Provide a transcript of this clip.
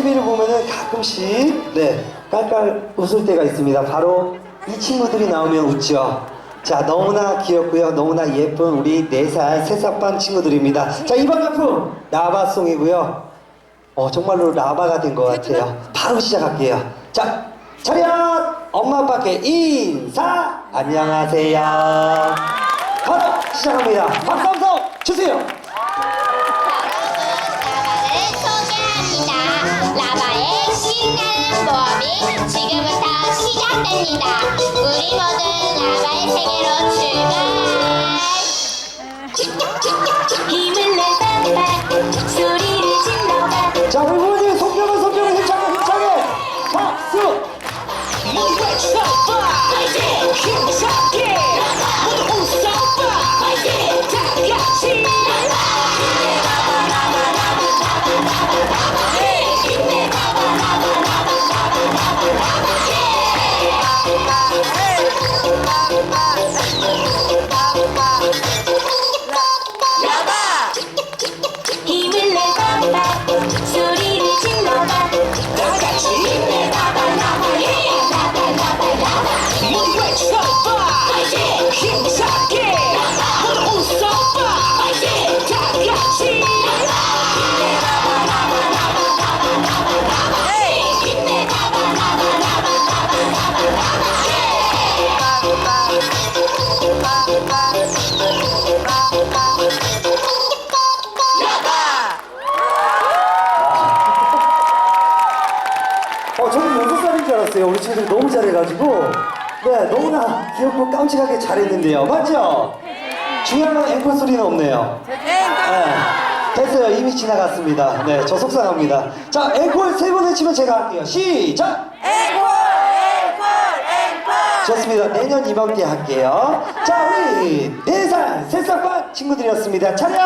가끔씩 네 깔깔 웃을 때가 있습니다. 바로 이 친구들이 나오면 웃죠. 자 너무나 귀엽고요. 너무나 예쁜 우리 4살 새싹반 친구들입니다. 자 이번 작품 라바송이고요. 어 정말로 라바가 된 것 같아요. 바로 시작할게요. 자 차렷 엄마 아빠께 인사 안녕하세요. 바로 시작합니다. 박수 한번 시작 Bye. 살인 줄 알았어요. 우리 친구들 너무 잘해가지고 네 너무나 귀엽고 깜찍하게 잘했는데요. 맞죠? 중요한 건 앵콜 소리는 없네요. 네. 됐어요. 이미 지나갔습니다. 네, 저 속상합니다. 자, 앵콜 세 번 외치면 제가 할게요. 시작! 앵콜 앵콜 앵콜 좋습니다. 내년 이맘때 할게요. 자, 우리 네살 새싹반 친구들이었습니다. 차렷!